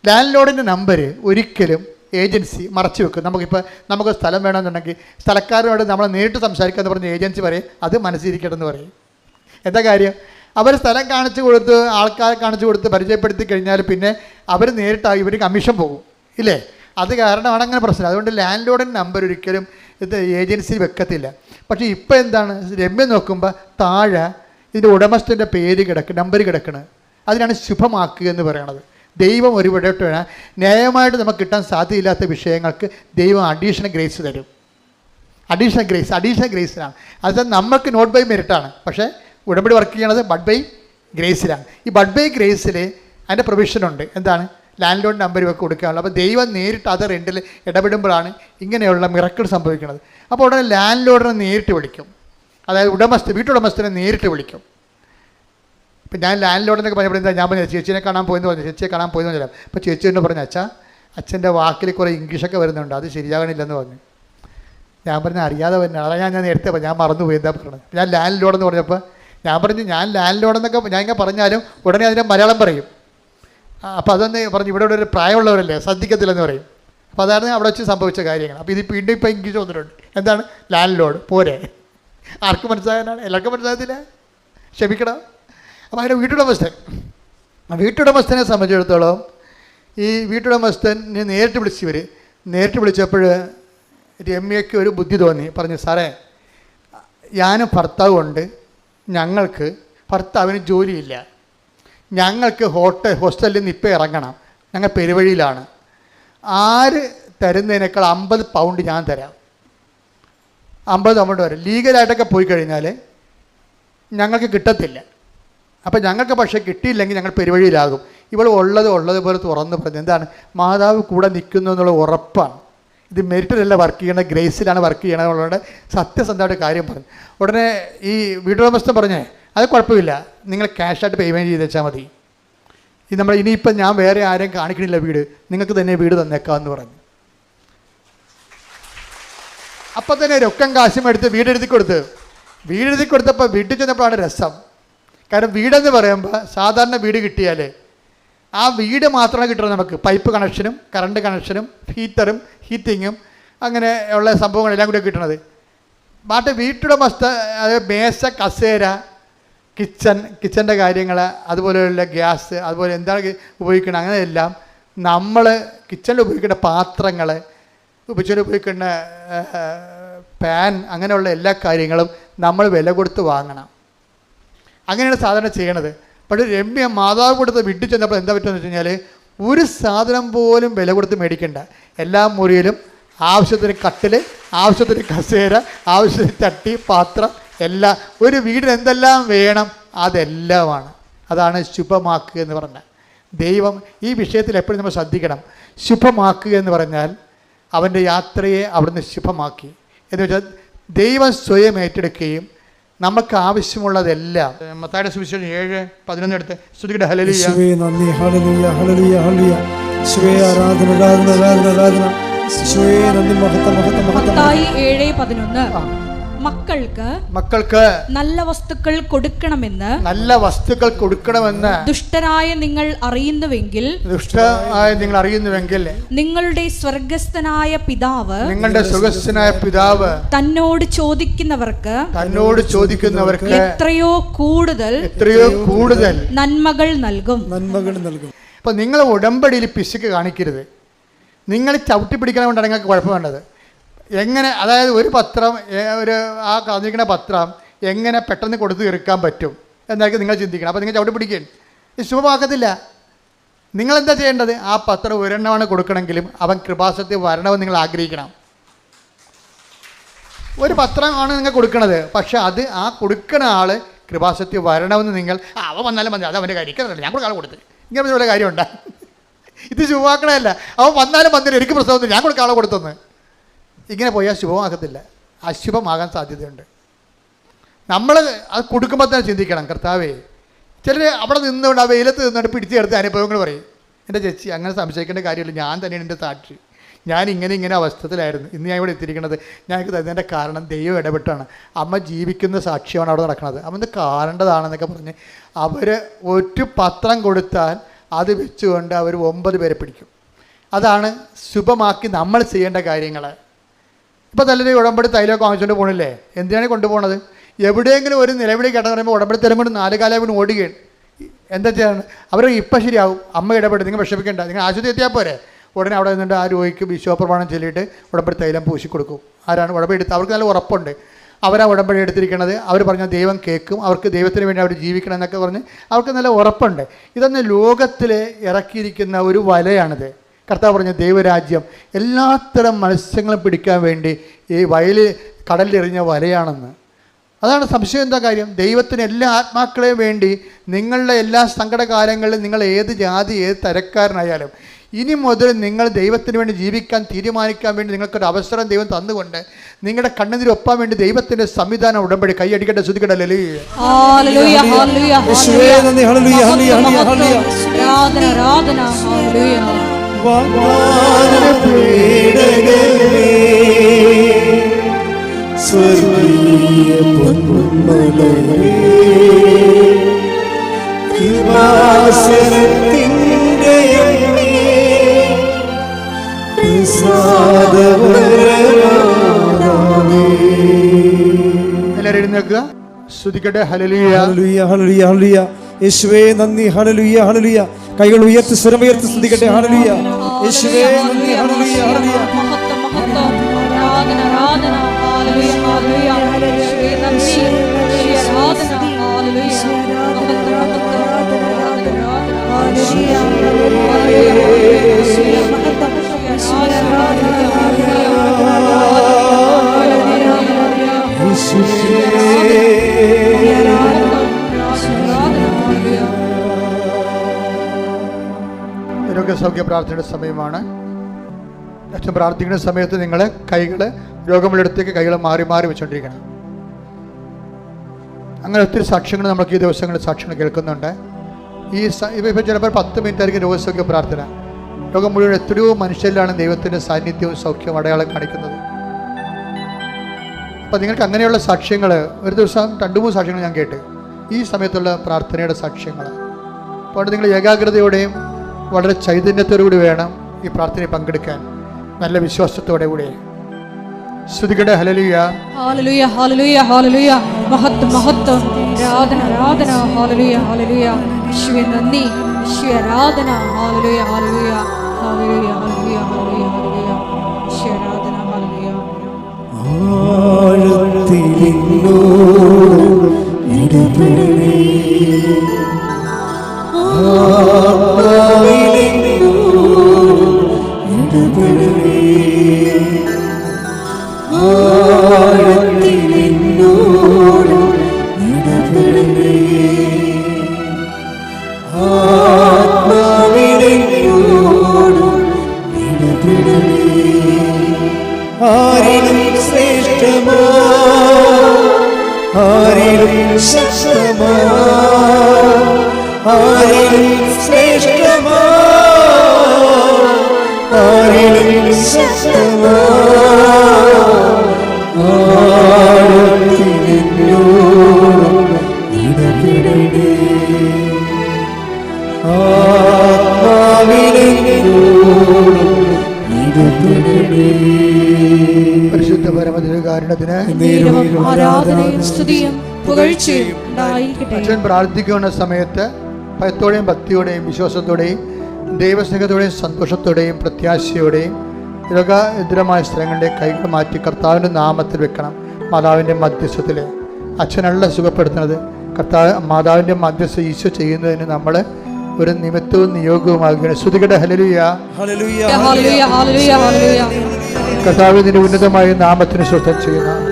[SPEAKER 1] ലാൻഡ് ലോഡിന്റെ നമ്പർ ഒരിക്കലും ഏജൻസി മറച്ചു വെക്കും. നമുക്കിപ്പോൾ നമുക്ക് സ്ഥലം വേണമെന്നുണ്ടെങ്കിൽ സ്ഥലക്കാരോട് നമ്മൾ നേരിട്ട് സംസാരിക്കുക എന്ന് പറഞ്ഞ ഏജൻസി പറയും. അത് മനസ്സിരിക്കണമെന്ന് പറയും. എന്താ കാര്യം? അവർ സ്ഥലം കാണിച്ചു കൊടുത്ത് ആൾക്കാരെ കാണിച്ചു കൊടുത്ത് പരിചയപ്പെടുത്തി കഴിഞ്ഞാൽ പിന്നെ അവർ നേരിട്ടായി ഇവർ കമ്മീഷൻ പോകും. ഇല്ലേ? അത് കാരണമാണ് അങ്ങനെ പ്രശ്നം. അതുകൊണ്ട് ലാൻഡ് ലോഡിന്റെ നമ്പർ ഒരിക്കലും ഇത് ഏജൻസി വെക്കത്തില്ല. പക്ഷേ ഇപ്പോൾ എന്താണ്? രമ്യ നോക്കുമ്പോൾ താഴെ ഇതിന്റെ ഉടമസ്ഥന്റെ പേര് കിടക്ക് നമ്പർ കിടക്കണ്. അതിനാണ് ശുഭമാക്കുക എന്ന് പറയണത്. ദൈവം ഒരു വേണം. ന്യായമായിട്ട് നമുക്ക് കിട്ടാൻ സാധ്യതയില്ലാത്ത വിഷയങ്ങൾക്ക് ദൈവം അഡീഷണൽ ഗ്രേസ് തരും. അഡീഷണൽ ഗ്രേസ് അഡീഷണൽ ഗ്രേസിലാണ് അത് നമുക്ക് നോട്ട് ബൈ മെറിറ്റാണ് പക്ഷേ ഉടമ്പടി വർക്ക് ചെയ്യണത് ബഡ് ബൈ ഗ്രേസിലാണ് ഈ ബഡ് ബൈ ഗ്രേസിൽ അതിന്റെ പ്രൊവിഷനുണ്ട് എന്താണ്? ലാൻഡ് ലോഡ് നമ്പർ ഒക്കെ കൊടുക്കാനുള്ളത് അപ്പോൾ ദൈവം നേരിട്ട് അത് റെന്റിൽ ഇടപെടുമ്പോഴാണ് ഇങ്ങനെയുള്ള മിറക്കൾ സംഭവിക്കുന്നത്. അപ്പോൾ ഉടനെ ലാൻഡ് ലോഡിനെ നേരിട്ട് വിളിക്കും. അതായത് ഉടമസ്ഥ വീട്ടുടമസ്ഥനെ നേരിട്ട് വിളിക്കും. ഇപ്പം ഞാൻ ലാൻഡ് ലോഡെന്നൊക്കെ പറഞ്ഞപ്പോൾ ഞാൻ പറഞ്ഞു ചേച്ചിനെ കാണാൻ പോയെന്ന് പറഞ്ഞു. ചേച്ചിയെ കാണാൻ പോയെന്ന് പറഞ്ഞു അപ്പോൾ ചേച്ചി എന്നോട് പറഞ്ഞു അച്ഛാ അച്ഛന്റെ വാക്കിൽ കുറേ ഇംഗ്ലീഷൊക്കെ വരുന്നുണ്ട്. അത് ശരിയാകണില്ലെന്ന് പറഞ്ഞു. ഞാൻ പറഞ്ഞു അറിയാതെ വരുന്നത് അതാ ഞാൻ ഞാൻ നേരത്തെ ഞാൻ മറന്നുപോയി. എന്താ പറഞ്ഞത് ഞാൻ ലാൻഡ് ലോഡെന്ന് പറഞ്ഞപ്പോൾ ഞാൻ പറഞ്ഞു ഞാൻ ലാൻഡ് ലോഡെന്നൊക്കെ ഞാൻ ഇങ്ങനെ പറഞ്ഞാലും ഉടനെ അതിന്റെ മലയാളം പറയും. അപ്പോൾ അതൊന്ന് പറഞ്ഞു ഇവിടെ ഒരു പ്രായമുള്ളവരല്ലേ? ശ്രദ്ധിക്കത്തില്ലെന്ന് പറയും. അപ്പോൾ അതാണ് അവിടെ വെച്ച് സംഭവിച്ച കാര്യങ്ങൾ. അപ്പോൾ ഇത് വീണ്ടും ഇപ്പോൾ ഇംഗ്ലീഷ് വന്നിട്ടുണ്ട്. എന്താണ്? ലാൻഡ് ലോഡ് പോരെ. ആർക്കും മനസ്സിലാകാനാണ്? എല്ലാവർക്കും മനസ്സിലാകത്തില്ല? ക്ഷമിക്കണം. അപ്പോൾ അതിന്റെ വീട്ടുടമസ്ഥൻ. ആ വീട്ടുടമസ്ഥനെ സംബന്ധിച്ചിടത്തോളം ഈ വീട്ടുടമസ്ഥനെ നേരിട്ട് വിളിച്ചവർ നേരിട്ട് വിളിച്ചപ്പോൾ രമ്യയ്ക്ക് ഒരു ബുദ്ധി തോന്നി. പറഞ്ഞു സാറേ ഞാനും ഭർത്താവ് ഉണ്ട്. ഞങ്ങൾക്ക് ഭർത്താവിന് ജോലിയില്ല. ഞങ്ങൾക്ക് ഹോട്ടൽ ഹോസ്റ്റലിൽ നിന്ന് ഇപ്പം ഇറങ്ങണം. ഞങ്ങൾ പെരുവഴിയിലാണ്. ആര് തരുന്നതിനേക്കാൾ അമ്പത് പൗണ്ട് ഞാൻ തരാം. അമ്പത് പൗണ്ട് വരാം ലീഗലായിട്ടൊക്കെ പോയി കഴിഞ്ഞാൽ ഞങ്ങൾക്ക് കിട്ടത്തില്ല. അപ്പോൾ ഞങ്ങൾക്ക് പക്ഷേ കിട്ടിയില്ലെങ്കിൽ ഞങ്ങൾ പെരുവഴിയിലാകും. ഇവൾ ഉള്ളത് ഉള്ളത് പോലെ തുറന്ന് പറഞ്ഞു എന്താണ്? മാതാവ് കൂടെ നിൽക്കുന്നു എന്നുള്ള ഉറപ്പാണ്. ഇത് മെറിറ്റിലല്ല വർക്ക് ചെയ്യണത് ഗ്രേസിലാണ് വർക്ക് ചെയ്യണത് എന്നുള്ളത് സത്യസന്ധമായിട്ട് കാര്യം പറഞ്ഞു. ഉടനെ ഈ വീട്ടുടമസ്ഥൻ പറഞ്ഞേ അത് കുഴപ്പമില്ല നിങ്ങൾ ക്യാഷായിട്ട് പേയ്മെന്റ് ചെയ്ത് വെച്ചാൽ മതി. ഇത് നമ്മൾ ഇനിയിപ്പം ഞാൻ വേറെ ആരെയും കാണിക്കണില്ല വീട് നിങ്ങൾക്ക് തന്നെ വീട് തന്നേക്കാമെന്ന് പറഞ്ഞു. അപ്പം തന്നെ രൊക്കം കാശും എടുത്ത് വീടെഴുതി കൊടുത്ത് വീടെഴുതി കൊടുത്തപ്പോൾ വീട്ടിൽ ചെന്നപ്പോഴാണ് രസം. കാരണം വീടെന്ന് പറയുമ്പോൾ സാധാരണ വീട് കിട്ടിയാൽ ആ വീട് മാത്രമാണ് കിട്ടുന്നത് നമുക്ക്. പൈപ്പ് കണക്ഷനും കറണ്ട് കണക്ഷനും ഹീറ്ററും ഹീറ്റിങ്ങും അങ്ങനെ ഉള്ള സംഭവങ്ങളെല്ലാം കൂടി കിട്ടണത്. ബാട്ട് വീട്ടുടമസ്ഥ അതായത് മേശ കസേര കിച്ചൺ കിച്ചന്റെ കാര്യങ്ങൾ അതുപോലെയുള്ള ഗ്യാസ് അതുപോലെ എന്താണ് ഉപയോഗിക്കുന്നത് അങ്ങനെയെല്ലാം നമ്മൾ കിച്ചണിൽ ഉപയോഗിക്കുന്ന പാത്രങ്ങൾ ഉപയോഗിച്ചു ഉപയോഗിക്കുന്ന പാൻ അങ്ങനെയുള്ള എല്ലാ കാര്യങ്ങളും നമ്മൾ വില കൊടുത്ത് വാങ്ങണം. അങ്ങനെയാണ് സാധാരണ ചെയ്യണത്. പക്ഷേ രമ്യ മാതാവ് കൊടുത്ത് വിട്ടു ചെന്നപ്പോൾ എന്താ പറ്റുമെന്ന് വെച്ച് കഴിഞ്ഞാൽ ഒരു സാധനം പോലും വില കൊടുത്ത് മേടിക്കണ്ട. എല്ലാ മുറിയിലും ആവശ്യത്തിന് കട്ടിൽ ആവശ്യത്തിന് കസേര ആവശ്യത്തിന് ചട്ടി പാത്രം എല്ലാം. ഒരു വീടിന് എന്തെല്ലാം വേണം അതെല്ലാമാണ്. അതാണ് ശുഭമാക്കുക എന്ന് പറഞ്ഞാൽ. ദൈവം ഈ വിഷയത്തിൽ എപ്പോഴും നമ്മൾ ശ്രദ്ധിക്കണം. ശുഭമാക്കുക എന്ന് പറഞ്ഞാൽ അവന്റെ യാത്രയെ അവിടുന്ന് ശുഭമാക്കി. എന്ന് വെച്ചാൽ ദൈവം സ്വയം ഏറ്റെടുക്കുകയും നമുക്ക് ആവശ്യമുള്ളതെല്ലാം. മത്തായുടെ സുവിശേഷം ഏഴ് പതിനൊന്ന് എടുത്ത് ശ്രുതിയുടെ ഹലലിയ
[SPEAKER 3] യേശുവേ നന്ദി ഹല്ലേലൂയ ഹല്ലേലൂയ ഹല്ലേലൂയ. യേശുവേ ആരാധന ആരാധന ആരാധന നന്ദി
[SPEAKER 2] ഏഴ് പതിനൊന്ന്. മക്കൾക്ക്
[SPEAKER 1] മക്കൾക്ക്
[SPEAKER 2] നല്ല വസ്തുക്കൾ കൊടുക്കണമെന്ന്
[SPEAKER 1] നല്ല വസ്തുക്കൾ കൊടുക്കണമെന്ന്
[SPEAKER 2] ദുഷ്ടരായ നിങ്ങൾ അറിയുന്നുവെങ്കിൽ
[SPEAKER 1] ദുഷ്ടരായ നിങ്ങൾ അറിയുന്നുവെങ്കിൽ
[SPEAKER 2] നിങ്ങളുടെ സ്വർഗസ്ഥനായ പിതാവ്
[SPEAKER 1] നിങ്ങളുടെ സ്വർഗസ്ഥനായ പിതാവ്
[SPEAKER 2] തന്നോട് ചോദിക്കുന്നവർക്ക്
[SPEAKER 1] തന്നോട് ചോദിക്കുന്നവർക്ക്
[SPEAKER 2] എത്രയോ കൂടുതൽ
[SPEAKER 1] എത്രയോ കൂടുതൽ
[SPEAKER 2] നന്മകൾ നൽകും.
[SPEAKER 3] നന്മകൾ നൽകും.
[SPEAKER 1] അപ്പൊ നിങ്ങൾ ഉടമ്പടിയിൽ പിശുക്ക് കാണിക്കരുത്. നിങ്ങൾ ചവിട്ടി പിടിക്കണം കൊണ്ടാണ് നിങ്ങൾക്ക് കുഴപ്പം വേണ്ടത്. എങ്ങനെ അതായത് ഒരു പത്രം ഒരു ആ കാണിക്കുന്ന പത്രം എങ്ങനെ പെട്ടെന്ന് കൊടുത്തു തീർക്കാൻ പറ്റും എന്നായിരിക്കും നിങ്ങൾ ചിന്തിക്കണം. അപ്പോൾ നിങ്ങൾ ചവിട്ടി പിടിക്കുകയാണ് ഇത് ശുഭമാക്കത്തില്ല. നിങ്ങളെന്താ ചെയ്യേണ്ടത്? ആ പത്രം ഒരെണ്ണമാണ് കൊടുക്കണമെങ്കിലും അവൻ കൃപാസത്തിൽ വരണമെന്ന് നിങ്ങൾ ആഗ്രഹിക്കണം. ഒരു പത്രമാണ് നിങ്ങൾ കൊടുക്കണത്. പക്ഷെ അത് ആ കൊടുക്കുന്ന ആൾ കൃപാസത്തിൽ വരണമെന്ന് നിങ്ങൾ "ആ, അവൻ വന്നാലും മതി. അത് അവന്റെ കാര്യം. ഞാൻ കൂടെ ആൾ കൊടുത്ത്. ഇങ്ങനെ വല്ല കാര്യമുണ്ട്. ഇത് ശുഭമാക്കണമല്ല അവൻ വന്നാലും വന്നില്ല എനിക്ക് പ്രശ്നമൊന്നും ഞാൻ കൂടെ ആളെ കൊടുത്തെന്ന്. ഇങ്ങനെ പോയാൽ ശുഭമാകത്തില്ല. അശുഭമാകാൻ സാധ്യതയുണ്ട്. നമ്മൾ അത് കൊടുക്കുമ്പോൾ തന്നെ ചിന്തിക്കണം കർത്താവേ ചിലർ അവിടെ നിന്നുകൊണ്ട് ആ വെയിലത്ത് നിന്നുകൊണ്ട് പിടിച്ചു ചേർത്ത് അനുഭവങ്ങൾ പറയും. എന്റെ ചേച്ചി അങ്ങനെ സംശയിക്കേണ്ട കാര്യമില്ല. ഞാൻ തന്നെയാണ് എന്റെ സാക്ഷി. ഞാൻ ഇങ്ങനെ ഇങ്ങനെ അവസ്ഥത്തിലായിരുന്നു. ഇന്ന് ഞാൻ ഇവിടെ എത്തിയിരിക്കുന്നത്. ഞങ്ങൾക്ക് തരുന്നതിന്റെ കാരണം ദൈവം ഇടപെട്ടാണ്. അമ്മ ജീവിക്കുന്ന സാക്ഷിയാണ് അവിടെ നടക്കുന്നത്. അമ്മ കാണേണ്ടതാണെന്നൊക്കെ പറഞ്ഞ് അവർ ഒരു പത്രം കൊടുത്താൽ അത് വെച്ചുകൊണ്ട് അവർ ഒമ്പത് പേരെ പിടിക്കും. അതാണ് ശുഭമാക്കി നമ്മൾ ചെയ്യേണ്ട കാര്യങ്ങൾ ഇപ്പോൾ തല്ലൊരു ഉടമ്പടി തൈലമൊക്കെ വാങ്ങിച്ചുകൊണ്ട് പോകണില്ലേ എന്തിനാണ് കൊണ്ടുപോകണത് എവിടെയെങ്കിലും ഒരു നിലവിളി കേട്ടെന്ന് പറയുമ്പോൾ ഉടമ്പടി തരം കൊണ്ട് നാല് കാലം കൊണ്ട് ഓടുകയാണ്. എന്താ ചെയ്യാണ് അവർ ഇപ്പം ശരിയാവും. അമ്മ ഇടപെട്ട് നിങ്ങൾ വിഷമിക്കേണ്ട. നിങ്ങൾ ആശുപത്രി എത്തിയാൽ പോരെ? ഉടനെ അവിടെ നിന്നിട്ട് ആ രോഗിക്ക് വിശ്വപ്രമാണം ചൊല്ലിയിട്ട് ഉടമ്പടി തൈലം പൂശി കൊടുക്കും. ആരാണ് ഉടമ്പടി എടുത്ത്? അവർക്ക് നല്ല ഉറപ്പുണ്ട്. അവരാ ഉടമ്പടി എടുത്തിരിക്കുന്നത് അവർ പറഞ്ഞ ദൈവം കേൾക്കും അവർക്ക് ദൈവത്തിന് വേണ്ടി അവർ ജീവിക്കണം എന്നൊക്കെ പറഞ്ഞ് അവർക്ക് നല്ല ഉറപ്പുണ്ട്. ഇതൊന്ന് ലോകത്തിൽ ഇറക്കിയിരിക്കുന്ന ഒരു വലയാണിത്. കർത്താവ് പറഞ്ഞ ദൈവരാജ്യം എല്ലാത്തരം മത്സ്യങ്ങളും പിടിക്കാൻ വേണ്ടി ഈ വയലിൽ കടലിലെറിഞ്ഞ വലയാണെന്ന്. അതാണ് സംശയം എന്താ കാര്യം? ദൈവത്തിന് എല്ലാ ആത്മാക്കളെയും വേണ്ടി നിങ്ങളുടെ എല്ലാ സങ്കടകാലങ്ങളിലും നിങ്ങൾ ഏത് ജാതി ഏത് തരക്കാരനായാലും ഇനി മുതൽ നിങ്ങൾ ദൈവത്തിന് വേണ്ടി ജീവിക്കാൻ തീരുമാനിക്കാൻ വേണ്ടി നിങ്ങൾക്കൊരു അവസരം ദൈവം തന്നുകൊണ്ട് നിങ്ങളുടെ കണ്ണുനീരൊപ്പാൻ വേണ്ടി ദൈവത്തിന്റെ സംവിധാനം ഉടമ്പടി കൈയടിക്കട്ടെ ശ്രദ്ധിക്കട്ടെ
[SPEAKER 2] ഹല്ലേലൂയ
[SPEAKER 3] സ്വർഗീയ പൊന്മലരേ കൃപാസനത്തിന്റെ
[SPEAKER 1] എല്ലാവരും എഴുന്നേൽക്കുക. ശ്രുതിക്കട്ടെ ഹലലിയ
[SPEAKER 3] ഹല്ലേലൂയ ഹല്ലേലൂയ ഹല്ലേലൂയ. യേശുവേ നന്ദി. Hallelujah hallelujah. കൈകൾ ഉയർത്തി സ്വരമുയർത്തി സ്തുതിക്കട്ടെ. ഹല്ലേലൂയ. യേശുവേ നന്ദി
[SPEAKER 2] മഹത്വം മഹത്വം ആരാധന ആരാധന ആരാധന.
[SPEAKER 1] രോഗസൗഖ്യ പ്രാർത്ഥനയുടെ സമയമാണ്. അച്ഛൻ പ്രാർത്ഥിക്കുന്ന സമയത്ത് നിങ്ങൾ കൈകൾ രോഗമുള്ളിടത്തേക്ക് കൈകൾ മാറി മാറി വെച്ചുകൊണ്ടിരിക്കണം അങ്ങനെ ഒത്തിരി സാക്ഷ്യങ്ങൾ നമുക്ക് ഈ ദിവസങ്ങളിൽ സാക്ഷ്യങ്ങൾ കേൾക്കുന്നുണ്ട്. ഈ ഇപ്പോൾ ചിലപ്പോൾ പത്ത് മിനിറ്റ് ആയിരിക്കും രോഗസൗഖ്യ പ്രാർത്ഥന. രോഗം മുഴുവൻ എത്രയോ മനുഷ്യരിലാണ് ദൈവത്തിന്റെ സാന്നിധ്യവും സൗഖ്യവും അടയാളം കാണിക്കുന്നത്. അപ്പം നിങ്ങൾക്ക് അങ്ങനെയുള്ള സാക്ഷ്യങ്ങൾ ഒരു ദിവസം രണ്ട് മൂന്ന് സാക്ഷ്യങ്ങൾ ഞാൻ കേട്ട്. ഈ സമയത്തുള്ള പ്രാർത്ഥനയുടെ സാക്ഷ്യങ്ങൾ അതുകൊണ്ട് നിങ്ങൾ ഏകാഗ്രതയോടെയും വളരെ ചൈതന്യത്തോടുകൂടി വേണം ഈ പ്രാർത്ഥനയിൽ പങ്കെടുക്കാൻ. നല്ല വിശ്വാസത്തോടെ കൂടെ. ശ്രുതികട ഹലലുയ
[SPEAKER 2] ഹല്ലേലൂയ ഹല്ലേലൂയ ഹല്ലേലൂയ. മഹത്വം മഹത്വം. ആരാധന ആരാധന. Hallelujah hallelujah. വിശ്വ നന്ദി. വിശ്വ ആരാധന. Hallelujah hallelujah. Hallelujah hallelujah hallelujah hallelujah വിശ്വ ആരാധന. ഹല്ലേലൂയ.
[SPEAKER 3] ആഴത്തിലിന്നോ ഇടപെടണേ. ആത്മാവിലെന്നോട്
[SPEAKER 2] നേരവും ആരാധനയും സ്തുതിയും പുകഴ്ചയും ഉണ്ടായിരിക്കട്ടെ.
[SPEAKER 1] അച്ഛൻ പ്രാർത്ഥിക്കുന്ന സമയത്ത് ഭയത്തോടെയും ഭക്തിയോടെയും വിശ്വാസത്തോടെയും ദൈവസ്നേഹത്തോടെയും സന്തോഷത്തോടെയും പ്രത്യാശയോടെയും രോഗാതരമായ സ്ഥലങ്ങളുടെ കൈകൾ മാറ്റി കർത്താവിന്റെ നാമത്തിൽ വെക്കണം. മാതാവിന്റെ മധ്യസ്ഥത്തിൽ അച്ഛനല്ല സുഖപ്പെടുത്തുന്നത്. കർത്താവ് മാതാവിന്റെ മധ്യസ്ഥ ഈശോ ചെയ്യുന്നതിന് നമ്മൾ ഒരു നിമിത്തവും നിയോഗവുമാകുകയാണ്. ശ്രുതികട hallelujah
[SPEAKER 3] hallelujah.
[SPEAKER 2] Hallelujah hallelujah hallelujah.
[SPEAKER 1] കർത്താവിന്റെ ഉന്നതമായ നാമത്തിന് ശ്രദ്ധ ചെയ്യുന്ന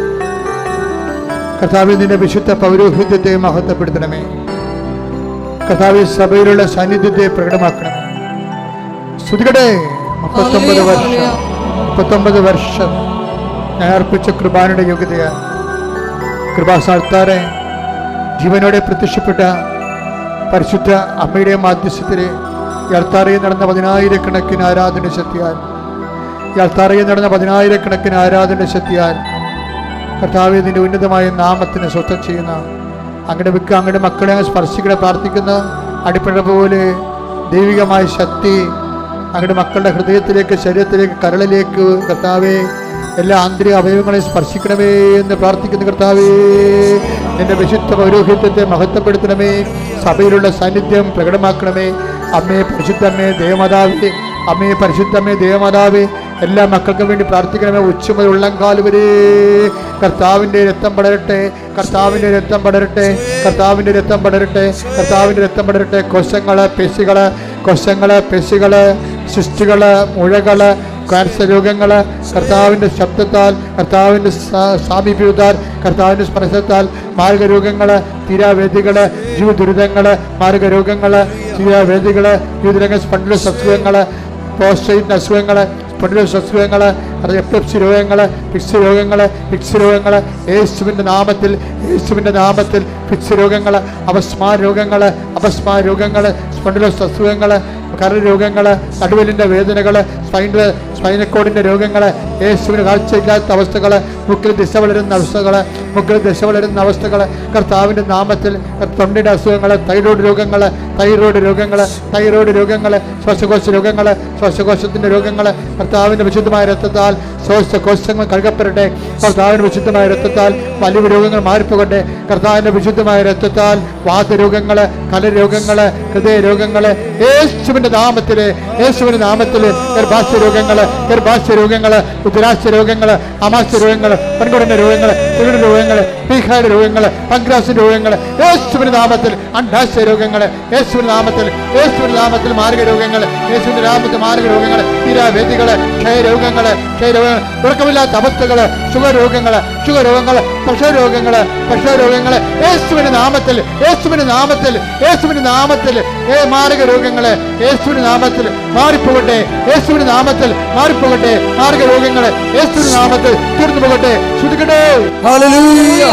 [SPEAKER 1] കർത്താവിൽ നിന്റെ വിശുദ്ധ പൗരോഹിത്യത്തെ മഹത്വപ്പെടുത്തണമേ. കർത്താവിൽ സഭയിലുള്ള സാന്നിധ്യത്തെ പ്രകടമാക്കണമേ. ശ്രുതികടെ മുപ്പത്തൊമ്പത് വർഷം. മുപ്പത്തൊമ്പത് വർഷം. ഞാൻ അർപ്പിച്ച കൃപാനയുടെ യോഗ്യതയ. കൃപാസാർത്താറെ ജീവനോടെ പ്രത്യക്ഷപ്പെട്ട പരിശുദ്ധ അമ്മയുടെ മാധ്യസ്ഥത്തിലെ യാൽത്താറയിൽ നടന്ന പതിനായിരക്കണക്കിന് ആരാധന ശക്തിയാൽ യാൾത്താറയിൽ നടന്ന പതിനായിരക്കണക്കിന് ആരാധന ശക്തിയാൽ കർത്താവ് നിന്റെ ഉന്നതമായ നാമത്തിന് സ്വസ്ഥം ചെയ്യുന്ന അങ്ങയുടെ വിക്ക് അങ്ങയുടെ മക്കളെ സ്പർശിക്കണ പ്രാർത്ഥിക്കുന്ന അടിപ്പഴ പോലെ ദൈവികമായ ശക്തി അങ്ങയുടെ മക്കളുടെ ഹൃദയത്തിലേക്ക് ശരീരത്തിലേക്ക് കരളിലേക്ക് കർത്താവേ എല്ലാ ആന്തരിക അവയവങ്ങളെയും സ്പർശിക്കണമേ എന്ന് പ്രാർത്ഥിക്കുന്ന കർത്താവേ. എന്റെ വിശുദ്ധ പൗരോഹിത്യത്തെ മഹത്വപ്പെടുത്തണമേ സഭയിലുള്ള സാന്നിധ്യം പ്രകടമാക്കണമേ. അമ്മയെ പരിശുദ്ധമേ ദേവമാതാവേ അമ്മയെ പരിശുദ്ധമ്മേ ദേവമാതാവേ എല്ലാ മക്കൾക്കും വേണ്ടി പ്രാർത്ഥിക്കണമേ. ഉച്ചമുതൽ ഉള്ളംകാൽ വരെ കർത്താവിന്റെ രക്തം പടരട്ടെ. കർത്താവിന്റെ രക്തം പടരട്ടെ. കർത്താവിന്റെ രക്തം പടരട്ടെ. കർത്താവിന്റെ രക്തം പടരട്ടെ. കൊശങ്ങൾ പെശികൾ കൊശങ്ങൾ പെശികൾ സിസ്റ്റുകൾ മുഴകൾ ക്യാൻസർ രോഗങ്ങൾ കർത്താവിന്റെ ശബ്ദത്താൽ കർത്താവിന്റെ സാമീപ്യത്താൽ കർത്താവിന്റെ സ്പർശത്താൽ മാർഗരോഗങ്ങൾ തീരാവേദികൾ ജീവദുരിതങ്ങൾ മാർഗരോഗങ്ങൾ തീരാവേദികൾ ജീവിതരംഗ സ്പണ്ടിലെ അസുഖങ്ങൾ പ്രോസ്റ്റേറ്റിന്റെ അസുഖങ്ങൾ സ്പണ്ടിലോസ് രോഗങ്ങൾ എപ്പിlepsy രോഗങ്ങൾ ഫിക്സ് രോഗങ്ങൾ ഫിക്സ് രോഗങ്ങൾ യേശുവിന്റെ നാമത്തിൽ യേശുവിന്റെ നാമത്തിൽ ഫിക്സ് രോഗങ്ങൾ അപസ്മാ രോഗങ്ങൾ അപസ്മാ രോഗങ്ങൾ സ്പണ്ടിലോസ് അസുഖങ്ങൾ കരരോഗങ്ങൾ നടുവലിന്റെ വേദനകൾ സ്പൈന്റെ സ്പൈനക്കോടിന്റെ രോഗങ്ങൾ യേശുവിന് കാഴ്ചയില്ലാത്ത അവസ്ഥകൾ മുക്കിൽ ദിശ വളരുന്ന അവസ്ഥകൾ മുക്കിൽ ദിശ വളരുന്ന അവസ്ഥകൾ കർത്താവിന്റെ നാമത്തിൽ തൊണ്ടയുടെ അസുഖങ്ങൾ തൈറോയ്ഡ് രോഗങ്ങൾ തൈറോയ്ഡ് രോഗങ്ങൾ തൈറോയ്ഡ് രോഗങ്ങൾ ശ്വാസകോശ രോഗങ്ങൾ ശ്വാസകോശത്തിന്റെ രോഗങ്ങൾ കർത്താവിന്റെ വിശുദ്ധമായ രക്തത്താൽ ശ്വാസകോശങ്ങൾ കഴുകപ്പെടട്ടെ കർത്താവിന്റെ വിശുദ്ധമായ രക്തത്താൽ വലിയ രോഗങ്ങൾ മാറിപ്പോകട്ടെ കർത്താവിന്റെ വിശുദ്ധമായ രക്തത്താൽ വാതരോഗങ്ങൾ കലരോഗങ്ങൾ ഹൃദയ രോഗങ്ങൾ യേശുവിന്റെ നാമത്തിൽ യേശുവിന്റെ നാമത്തിൽ ഗർഭാശയ രോഗങ്ങൾ ഗർഭാശയ രോഗങ്ങൾ ഉദരാശയ രോഗങ്ങൾ ആമാശയ രോഗങ്ങൾ പെൺകുടന്റെ രോഗങ്ങൾ കുരുട രോഗങ്ങൾ പീഹായുടെ രോഗങ്ങൾ പങ്ക്രാസിന്റെ രോഗങ്ങൾ യേശുവിന്റെ നാമത്തിൽ അണ്ടാശയ രോഗങ്ങൾ യേശുവിന്റെ നാമത്തിൽ യേശുവിന്റെ നാമത്തിൽ മാർഗ രോഗങ്ങൾ യേശുവിന്റെ നാമത്തിൽ മാർഗ രോഗങ്ങൾ തീരാവേദികൾ ക്ഷയരോഗങ്ങൾ ക്ഷയരോഗങ്ങൾ ഉറക്കമില്ലാത്ത അവസ്ഥകൾ ഷുഗർ രോഗങ്ങൾ പക്ഷരോഗങ്ങൾ പക്ഷരോഗങ്ങൾ യേശുവിന്റെ നാമത്തിൽ യേശുവിന്റെ നാമത്തിൽ യേശുവിന്റെ നാമത്തിൽ ഏ മാരക രോഗങ്ങൾ യേശുവിന്റെ നാമത്തിൽ മാറിപ്പോകട്ടെ. യേശുവിന്റെ നാമത്തിൽ മാറിപ്പോകട്ടെ. മാർഗ രോഗങ്ങളെ യേശുവിന്റെ നാമത്തിൽ തീർന്നു പോകട്ടെ. ശ്രുതിക്കട്ടെ
[SPEAKER 3] ഹല്ലേലൂയ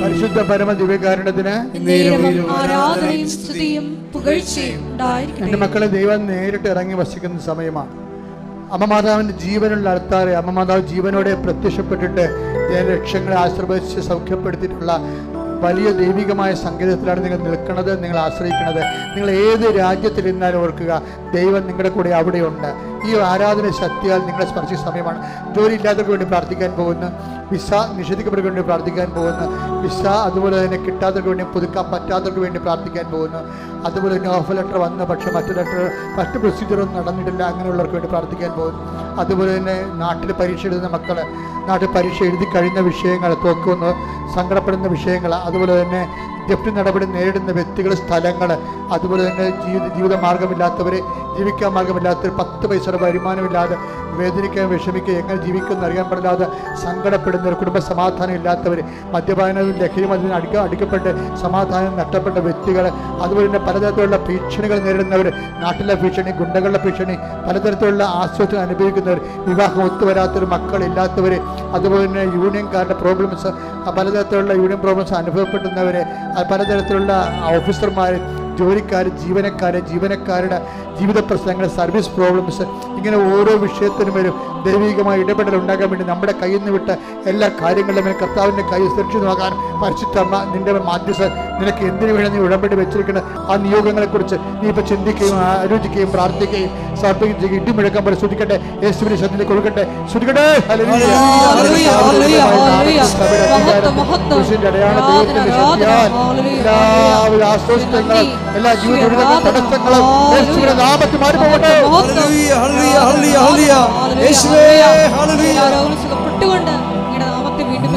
[SPEAKER 1] പരിശുദ്ധ പരമ ദിവ്യകാരണത്തിന് എന്റെ മക്കളെ ദൈവം നേരിട്ട് ഇറങ്ങി വസിക്കുന്ന സമയമാണ്. അമ്മ മാതാവിന്റെ ജീവനുള്ള അർത്താറെ അമ്മ മാതാവ് ജീവനോടെ പ്രത്യക്ഷപ്പെട്ടിട്ട് ലക്ഷ്യങ്ങളെ ആശ്രയിച്ച് സൗഖ്യപ്പെടുത്തിയിട്ടുള്ള വലിയ ദൈവികമായ സംഗീതത്തിലാണ് നിങ്ങൾ നിൽക്കുന്നത് നിങ്ങൾ ആശ്രയിക്കുന്നത്. നിങ്ങൾ ഏത് രാജ്യത്തിൽ രാജ്യത്തിരുന്നാലും ഓർക്കുക ദൈവം നിങ്ങളുടെ കൂടെ അവിടെയുണ്ട്. ഈ ആരാധന ശക്തിയാൽ നിങ്ങളെ സ്പർശിച്ച സമയമാണ്. ജോലി ഇല്ലാത്തവർക്ക് വേണ്ടി പ്രാർത്ഥിക്കാൻ പോകുന്ന. വിസ നിഷേധിക്കപ്പെട്ടവർക്ക് വേണ്ടി പ്രാർത്ഥിക്കാൻ പോകുന്ന. വിസ അതുപോലെ തന്നെ കിട്ടാത്തവർക്ക് വേണ്ടി പുതുക്കാൻ പറ്റാത്തവർക്ക് വേണ്ടി പ്രാർത്ഥിക്കാൻ പോകുന്നു. അതുപോലെ തന്നെ ഓഫർ ലെറ്റർ വന്ന പക്ഷേ മറ്റു ലെറ്റർ മറ്റ് പ്രൊസീജിയറൊന്നും നടന്നിട്ടില്ല. അങ്ങനെയുള്ളവർക്ക് വേണ്ടി പ്രാർത്ഥിക്കാൻ പോകുന്നു. അതുപോലെ തന്നെ നാട്ടിൽ പരീക്ഷ എഴുതുന്ന മക്കൾ നാട്ടിൽ പരീക്ഷ എഴുതി കഴിഞ്ഞ വിഷയങ്ങൾ തോക്കുന്നു സങ്കടപ്പെടുന്ന വിഷയങ്ങൾ അതുപോലെ തന്നെ ജപ്തി നടപടി നേരിടുന്ന വ്യക്തികൾ സ്ഥലങ്ങൾ അതുപോലെ തന്നെ ജീവിത ജീവിത മാർഗമില്ലാത്തവർ ജീവിക്കാൻ മാർഗമില്ലാത്തവർ പത്ത് പൈസയുടെ വരുമാനമില്ലാതെ വേദനിക്കാൻ വിഷമിക്കുക എങ്ങനെ ജീവിക്കുമെന്ന് അറിയാൻ പാടില്ലാതെ സങ്കടപ്പെടുന്നവർ കുടുംബ സമാധാനം ഇല്ലാത്തവർ മദ്യപാനവും ലഹരി അതിന് അടിക്ക അടിക്കപ്പെട്ട് സമാധാനം നഷ്ടപ്പെട്ട വ്യക്തികൾ അതുപോലെ തന്നെ പലതരത്തിലുള്ള ഭീഷണികൾ നേരിടുന്നവർ നാട്ടിലെ ഭീഷണി ഗുണ്ടകളുടെ ഭീഷണി പലതരത്തിലുള്ള ആശ്വാസം അനുഭവിക്കുന്നവർ വിവാഹം ഒത്തുവരാത്തവർ മക്കളില്ലാത്തവർ അതുപോലെ തന്നെ യൂണിയൻകാരുടെ പ്രോബ്ലംസ് പലതരത്തിലുള്ള യൂണിയൻ പ്രോബ്ലംസ് അനുഭവപ്പെടുന്നവർ പലതരത്തിലുള്ള ഓഫീസർമാർ ജോലിക്കാർ ജീവനക്കാർ ജീവനക്കാരുടെ ജീവിത പ്രശ്നങ്ങൾ സർവീസ് പ്രോബ്ലംസ് ഇങ്ങനെ ഓരോ വിഷയത്തിനും വരും ദൈവികമായ ഇടപെടൽ ഉണ്ടാകാൻ വേണ്ടി നമ്മുടെ കയ്യിൽ നിന്ന് വിട്ട എല്ലാ കാര്യങ്ങളിലും കർത്താവിന്റെ കൈ സുരക്ഷിത നോക്കാൻ പരിശുദ്ധമ്മ നിന്റെ മാധ്യസ്ഥ നിനക്ക് എന്തിനു വേണം നീ ഉടമ്പടി വെച്ചിരിക്കുന്ന ആ നിയോഗങ്ങളെക്കുറിച്ച് നീ ഇപ്പോൾ ചിന്തിക്കുകയും ആലോചിക്കുകയും പ്രാർത്ഥിക്കുകയും സമർപ്പിക്കുകയും ചെയ്യുകയും ഇടിമുഴക്കം പോലെ ശ്രദ്ധിക്കട്ടെ യേശുവിനെ ശ്രദ്ധ കൊടുക്കട്ടെ. ശ്രദ്ധിക്കട്ടെ അടയാള ദൈവത്തിന്റെ ശക്തിയാൽ
[SPEAKER 2] ഹല്ലേലൂയ,
[SPEAKER 1] എല്ലാവിധ എല്ലാ ജീവിത ദുരിതങ്ങളും തടസ്സങ്ങളും യേശുവിന്റെ നാമത്തിൽ മാറിപ്പോകട്ടെ.
[SPEAKER 2] സുഖപ്പെട്ടുകൊണ്ട് നാമത്തെ വീണ്ടും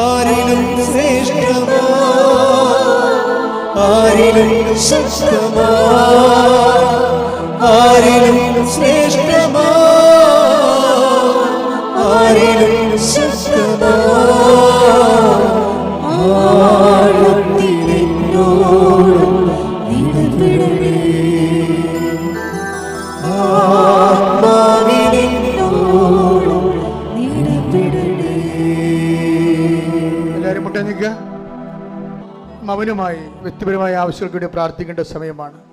[SPEAKER 3] ആരിലും ശ്രേഷ്ഠമാ? ആരിലും ശക്തമാ ആരിലും ശ്രേഷ്ഠമാ ആരിലും ശക്തമാ. ആഴത്തിലെന്നോടും ഇടപെടണേ ആത്മാവിലെന്നോടും ഇടപെടണേ എല്ലാവരും മുട്ട നിൽക്കുക.
[SPEAKER 1] അവനുമായി വ്യക്തിപരമായ ആവശ്യങ്ങൾക്ക് വേണ്ടി പ്രാർത്ഥിക്കേണ്ട സമയമാണ്.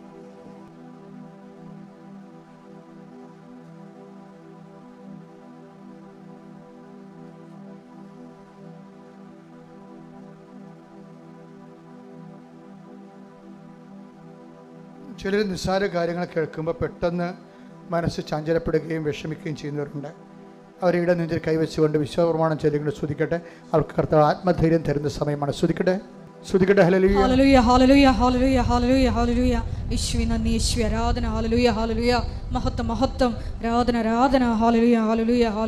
[SPEAKER 1] ചിലർ നിസ്സാര കാര്യങ്ങൾ കേൾക്കുമ്പോൾ പെട്ടെന്ന് മനസ്സ് ചഞ്ചലപ്പെടുകയും വിഷമിക്കുകയും ചെയ്യുന്നവരുണ്ട്. അവരുടെ നെഞ്ചിൽ കൈവച്ചുകൊണ്ട് വിശ്വപ്രമാണം ചെയ്തുകൊണ്ട് ശ്രദ്ധിക്കട്ടെ അവർക്ക് കർത്താവ് ആത്മധൈര്യം തരുന്ന സമയമാണ്. സ്തുതിക്കട്ടെ. സ്തുതിക്കട്ടെ ഹലലിയ
[SPEAKER 2] ഹാലലുയ ഹാലലുയ ഹാലലുയ ഹാലലുയ ഹാലലുയ യേശുവേ നന്ദി യേശുവേ ആരാധന. ഹാലലുയ മഹത്വം മഹത്വം. ആരാധന ആരാധന. ഹാലലുയ ഹാലലുയ ഹാല